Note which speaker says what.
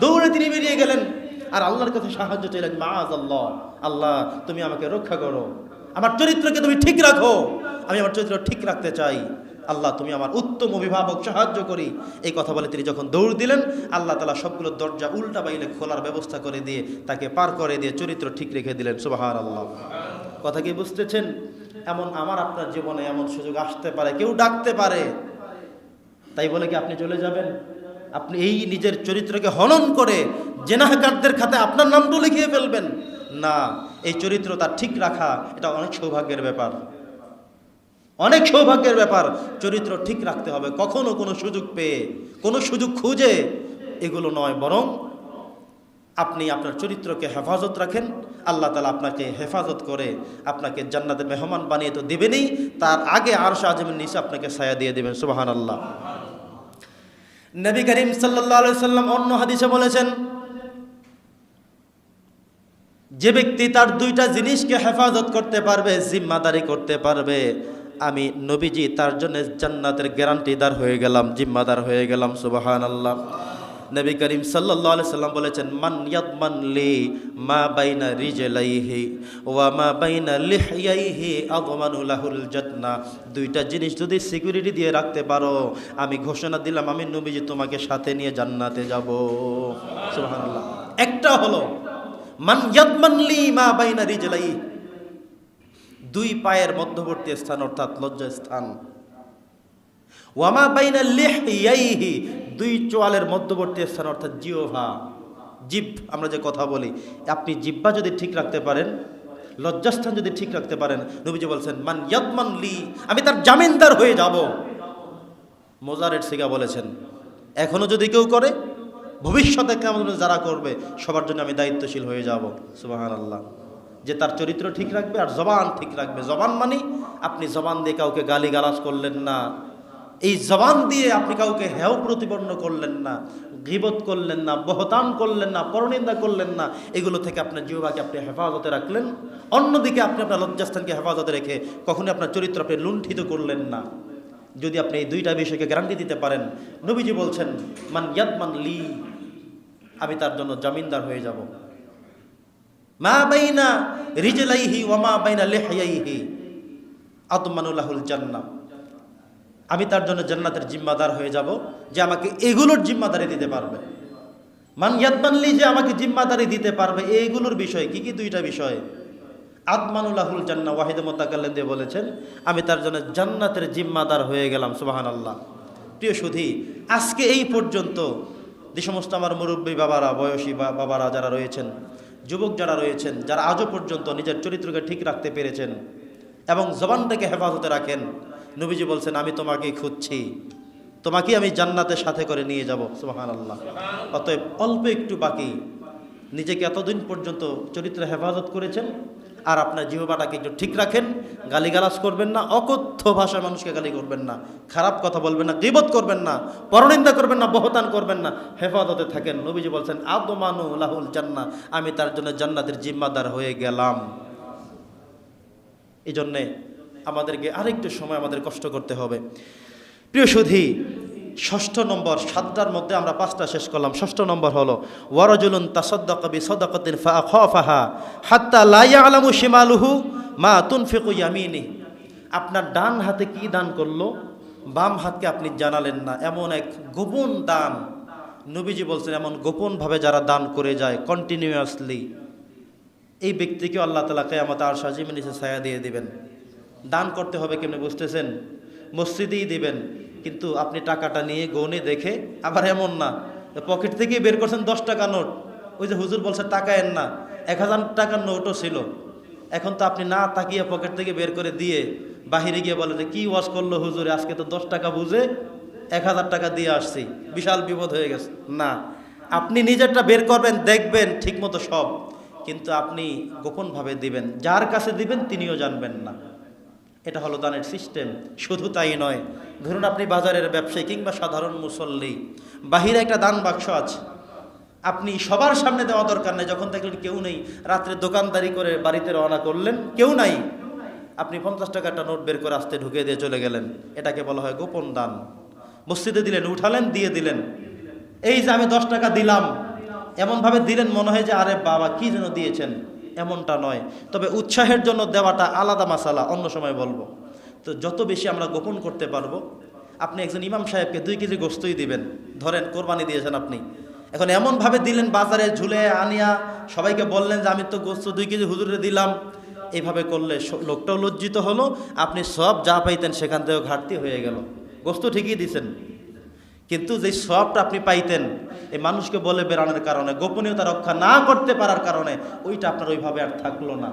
Speaker 1: দৌড়ে তিনি বেরিয়ে গেলেন। আর আল্লাহর কাছে সাহায্য চাইলেন মাজ আল্লাহ আল্লাহ তুমি আমাকে রক্ষা করো। আমার চরিত্রকে তুমি ঠিক রাখো। আমি আমার চরিত্র ঠিক রাখতে চাই। আল্লাহ, তুমি আমার উত্তম অভিভাবক সাহায্য করি এই কথা বলে তিনি যখন দৌড় দিলেন, আল্লাহ তালা সবগুলো দরজা উল্টা বাইলে খোলার ব্যবস্থা করে দিয়ে তাকে পার করে দিয়ে চরিত্র ঠিক রেখে দিলেন। সুবাহার আল্লাহ কথা কি বুঝতেছেন? এমন আমার আপনার জীবনে এমন সুযোগ আসতে পারে, কেউ ডাকতে পারে। তাই বলে কি আপনি চলে যাবেন? আপনি এই নিজের চরিত্রকে হনন করে জেনাহাকারদের খাতে আপনার নামটা লিখিয়ে ফেলবেন। না, এই চরিত্র তার ঠিক রাখা, এটা অনেক সৌভাগ্যের ব্যাপার। অনেক সৌভাগ্যের ব্যাপার, চরিত্র ঠিক রাখতে হবে। কখনো কোনো সুযোগ পেয়ে, কোনো সুযোগ খুঁজে, এগুলো নয়, বরং আপনি আপনার চরিত্রকে হেফাজত রাখেন। আল্লাহ তালা আপনাকে হেফাজত করে, আপনাকে জান্নাতের মেহমান বানিয়ে তো দেবেনই, তার আগে আর আজমের নিচে আপনাকে ছায়া দিয়ে দেবেন সুবাহান আল্লাহ নবী করিম সাল্লি সাল্লাম অন্য হাদিসে বলেছেন, যে ব্যক্তি তার দুইটা জিনিসকে হেফাজত করতে পারবে, জিম্মাদারি করতে পারবে, আমি নবীজি তার জন্য জান্নাতের গ্যারান্টিদার হয়ে গেলাম, জিম্মাদার হয়ে গেলাম সুবাহান আল্লাহ নবী করিম আলাইহি সাল্লাম বলেছেন, মান মা বাইনা রিজলাইহি ওয়া মা বাইনা লিহইয়াইহি আদমানু লাহুল জান্নাহ। দুইটা জিনিস যদি সিকিউরিটি দিয়ে রাখতে পারো, আমি ঘোষণা দিলাম, আমি নবীজি তোমাকে সাথে নিয়ে জান্নাতে যাব। সুবহানাল্লাহ। একটা হলো, মান মা বাইনা রিজলাইহি। দুই পায়ের মধ্যবর্তী স্থান অর্থাৎ লজ্জা স্থান ওয়ামা বাইনা লিহইয়াইহি দুই চোয়ালের মধ্যবর্তী স্থান অর্থাৎ জিওভা জিভ আমরা যে কথা বলি। আপনি জিব্বা যদি ঠিক রাখতে পারেন, লজ্জাস্থান যদি ঠিক রাখতে পারেন, নবীজি বলছেন, মান ইয়াদমান লি, আমি তার জামিনদার হয়ে যাব। মোজারের সিগা বলেছেন, এখনও যদি কেউ করে, ভবিষ্যতে কেমন যারা করবে, সবার জন্য আমি দায়িত্বশীল হয়ে যাব। সুবাহান আল্লাহ যে তার চরিত্র ঠিক রাখবে আর জবান ঠিক রাখবে। জবান মানে আপনি জবান দিয়ে কাউকে গালি গালাজ করলেন না। এই জবান দিয়ে আপনি কাউকে হেয় প্রতিপন্ন করলেন না, গিবত করলেন না বহতান করলেন না, পরনিন্দা করলেন না, এগুলো থেকে আপনার জীববাকে আপনি হেফাজতে রাখলেন। অন্যদিকে আপনি আপনার লজ্জাস্থানকে হেফাজতে রেখে কখনোই আপনার চরিত্র আপনি লুণ্ঠিত করলেন না। যদি আপনি এই দুইটা বিষয়কে গ্যারান্টি দিতে পারেন, নবীজি বলছেন, মান ইয়াদমান লি, আমি তার জন্য জামিনদার হয়ে যাব। মা বাইনা রিজলাইহি ওয়া মা বাইনা লিহইয়াইহি আতমানুল্লাহুল জান্নাহ। আমি তার জন্য জান্নাতের জিম্মাদার হয়ে যাব যে আমাকে এগুলোর জিম্মাদারি দিতে পারবে। মান ইয়াদমানলি যে আমাকে জিম্মাদারি দিতে পারবে এইগুলোর বিষয় কি কি দুইটা বিষয়? আতমানুল্লাহুল জান্না ওয়াহিদ মোতাকাল্লেন দিয়ে বলেছেন, আমি তার জন্য জান্নাতের জিম্মাদার হয়ে গেলাম সুবাহান আল্লাহ প্রিয় সুধি, আজকে এই পর্যন্ত যে সমস্ত আমার মুরব্বী বাবারা, বয়সী বাবারা যারা রয়েছেন, যুবক যারা রয়েছেন, যারা আজও পর্যন্ত নিজের চরিত্রকে ঠিক রাখতে পেরেছেন এবং জবানটাকে হেফাজতে রাখেন নবীজি বলছেন, আমি তোমাকেই খুঁজছি। তোমাকে আমি জান্নাতের সাথে করে নিয়ে যাব। সুবাহান আল্লাহ অতএব অল্প একটু বাকি। নিজেকে এতদিন পর্যন্ত চরিত্র হেফাজত করেছেন আর আপনার জিহবাটাকে একটু ঠিক রাখেন, গালিগালাজ করবেন না, অকথ্য ভাষায় মানুষকে গালি করবেন না, খারাপ কথা বলবেন না, গিবত করবেন না, পরনিন্দা করবেন না, বহতান করবেন না, হেফাজতে থাকেন। নবীজি বলছেন, আদমানু লাহুল জান্না আমি তার জন্য জান্নাতের জিম্মাদার হয়ে গেলাম। এই জন্যে আমাদেরকে আরেকটু সময় আমাদের কষ্ট করতে হবে। প্রিয় সুধী, ষষ্ঠ নম্বর সাতটার মধ্যে আমরা পাঁচটা শেষ করলাম। ষষ্ঠ নম্বর হলো, ওয়ারজুলুন তাসদ্দাকবি সদাকতিন ফাহা হাত্তা লাইয়া আলামু শিমালুহু মা তুনফিকু ইয়ামিনি আপনার ডান হাতে কি দান করল? বাম হাতকে আপনি জানালেন না। এমন এক গোপন দান। নবীজি বলছেন, এমন গোপনভাবে যারা দান করে যায় কন্টিনিউয়াসলি এই ব্যক্তিকে আল্লাহ তালা কেয়ামত আর সাজিমে নিচে ছায়া দিয়ে দিবেন। দান করতে হবে কেমনি বুঝতেছেন? মসজিদেই দিবেন, কিন্তু আপনি টাকাটা নিয়ে গৌনে দেখে, আবার এমন না। পকেট থেকে বের করছেন দশ টাকা নোট। ওই যে হুজুর বলছে, টাকা এন না। এক হাজার টাকার নোটও ছিল। এখন তো আপনি না তাকিয়ে পকেট থেকে বের করে দিয়ে বাহিরে গিয়ে বলে যে, কী ওয়াশ করল হুজুরে? আজকে তো দশ টাকা বুঝে এক হাজার টাকা দিয়ে আসছি। বিশাল বিপদ হয়ে গেছে। না। আপনি নিজেরটা বের করবেন, দেখবেন, ঠিকমতো সব। কিন্তু আপনি গোপনভাবে দিবেন। যার কাছে দিবেন, তিনিও জানবেন না। এটা হলো দানের সিস্টেম। শুধু তাই নয়, ধরুন আপনি বাজারের ব্যবসায়ী কিংবা সাধারণ মুসল্লি, বাহিরে একটা দান বাক্স আছে। আপনি সবার সামনে দেওয়া দরকার নেই, যখন দেখলেন কেউ নেই, রাত্রে দোকানদারি করে বাড়িতে রওনা করলেন, কেউ নাই। আপনি পঞ্চাশ টাকা একটা নোট বের করে আসতে ঢুকে দিয়ে চলে গেলেন। এটাকে বলা হয় গোপন দান। মসজিদে দিলেন, উঠালেন, দিয়ে দিলেন। এই যে আমি দশ টাকা দিলাম, এমনভাবে দিলেন মনে হয় যে, আরে বাবা, কি যেন দিয়েছেন। এমনটা নয়। তবে উৎসাহের জন্য দেওয়াটা আলাদা মাসালা, অন্য সময় বলব। তো যত বেশি আমরা গোপন করতে পারব, আপনি একজন ইমাম সাহেবকে দুই কেজি গোস্তই দিবেন। ধরেন, কোরবানি দিয়েছেন আপনি। এখন এমনভাবে দিলেন, বাজারে ঝুলে আনিয়া সবাইকে বললেন যে, আমি তো গোস্ত দুই কেজি হুজুরে দিলাম। এইভাবে করলে লোকটাও লজ্জিত হলো। আপনি সব যা পাইতেন সেখান থেকেও ঘাটতি হয়ে গেল। গোস্ত ঠিকই দিছেন। কিন্তু যে সবটা আপনি পাইতেন, এই মানুষকে বলে বেড়ানোর কারণে, গোপনীয়তা রক্ষা না করতে পারার কারণে, ওইটা আপনার ওইভাবে আর থাকল না।